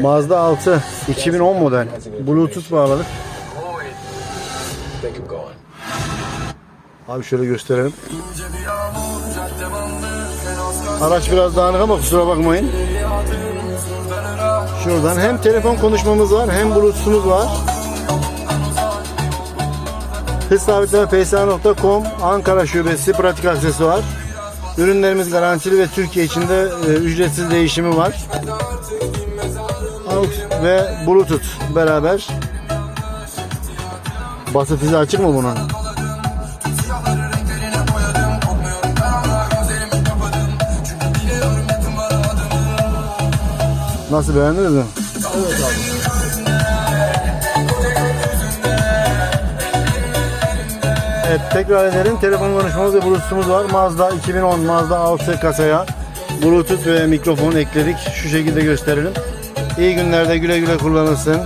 Mazda 6 2010 model. Bluetooth bağladık. Abi şöyle gösterelim. Araç biraz dağınık ama kusura bakmayın. Şuradan hem telefon konuşmamız var hem bluetooth'umuz var. Hız sabitleme psa.com Ankara şubesi pratik aksesi var. Ürünlerimiz garantili ve Türkiye içinde e, ücretsiz değişimi var. AUX ve Bluetooth beraber. Basıp izi açık mı bunun? Nasıl beğendiniz mi? Evet tekrar edelim. Telefon konuşmamız ve Bluetooth'umuz var. Mazda 2010 Mazda 6 kasaya Bluetooth ve mikrofon ekledik. Şu şekilde gösterelim. İyi günlerde güle güle kullanılsın.